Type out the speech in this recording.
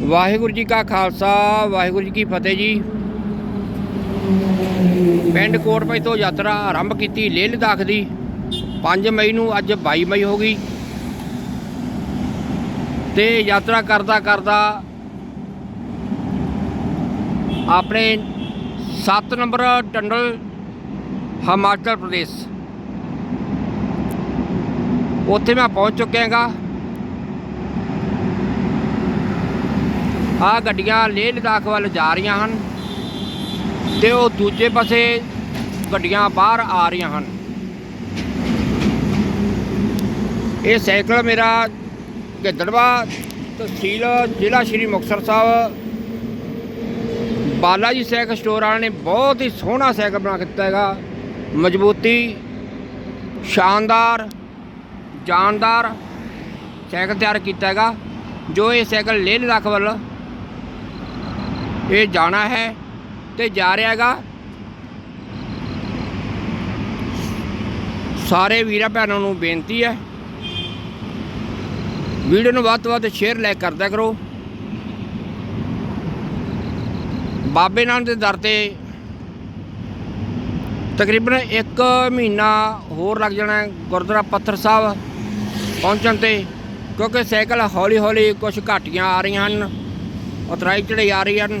ਵਾਹਿਗੁਰੂ ਜੀ ਕਾ ਖਾਲਸਾ, ਵਾਹਿਗੁਰੂ ਜੀ ਕੀ ਫਤਿਹ ਜੀ। ਪਿੰਡ ਕੋਟਪਈ ਤੋਂ ਯਾਤਰਾ ਆਰੰਭ ਕੀਤੀ ਲੇਹ ਲਦਾਖ ਦੀ। 5 ਮਈ ਨੂੰ ਅੱਜ 22 ਮਈ ਹੋ ਗਈ। ਤੇ ਯਾਤਰਾ ਕਰਦਾ ਕਰਦਾ ਆਪਣੇ 7 ਨੰਬਰ ਟੰਡਲ ਹਿਮਾਚਲ ਪ੍ਰਦੇਸ਼। ਉੱਥੇ ਮੈਂ ਪਹੁੰਚ ਚੁੱਕਿਆ ਆ ਗੱਡੀਆਂ ਲੇਹ ਲਦਾਖ ਵੱਲ ਜਾ ਰਹੀਆਂ ਹਨ ਤੇ ਉਹ ਦੂਜੇ ਪਾਸੇ ਗੱਡੀਆਂ ਬਾਹਰ ਆ ਰਹੀਆਂ ਹਨ। ਇਹ ਸਾਈਕਲ ਮੇਰਾ ਗਿੱਦੜਵਾ ਤਹਿਸੀਲ ਜ਼ਿਲ੍ਹਾ ਸ਼੍ਰੀ ਮੁਕਤਸਰ ਸਾਹਿਬ। ਬਾਲਾ ਜੀ ਸਾਈਕਲ ਸਟੋਰ ਵਾਲਿਆਂ ਨੇ ਬਹੁਤ ਹੀ ਸੋਹਣਾ ਸਾਈਕਲ ਬਣਾ ਕੇ ਦਿੱਤਾ ਹੈਗਾ। ਮਜ਼ਬੂਤੀ, ਸ਼ਾਨਦਾਰ, ਜਾਨਦਾਰ ਸਾਈਕਲ ਤਿਆਰ ਕੀਤਾ ਹੈਗਾ, ਜੋ ਇਹ ਸਾਈਕਲ ਲੇਹ ਲਦਾਖ ਵੱਲ ਇਹ ਜਾਣਾ ਹੈ ਤੇ ਜਾ ਰਿਹਾ ਹੈਗਾ। ਸਾਰੇ ਵੀਰਾਂ ਭੈਣਾਂ ਨੂੰ ਬੇਨਤੀ ਹੈ। ਵੀਡੀਓ ਨੂੰ ਵੱਧ ਤੋਂ ਵੱਧ ਸ਼ੇਅਰ ਲਾਈਕ ਕਰਦਾ ਕਰੋ। ਬਾਬੇ ਨਾਨਕ ਦੇ ਦਰ ਤੇ ਤਕਰੀਬਨ 1 ਮਹੀਨਾ ਹੋਰ ਲੱਗ ਜਾਣਾ ਗੁਰਦੁਆਰਾ ਪੱਥਰ ਸਾਹਿਬ ਪਹੁੰਚਣ ਤੇ, ਕਿਉਂਕਿ ਸਾਈਕਲ ਹੌਲੀ ਹੌਲੀ ਕੁਝ ਘਾਟੀਆਂ ਆ ਰਹੀਆਂ ਹਨ ਉਤਰਾਈ ਚੜਾਈ ਆ ਰਹੀ ਹਨ।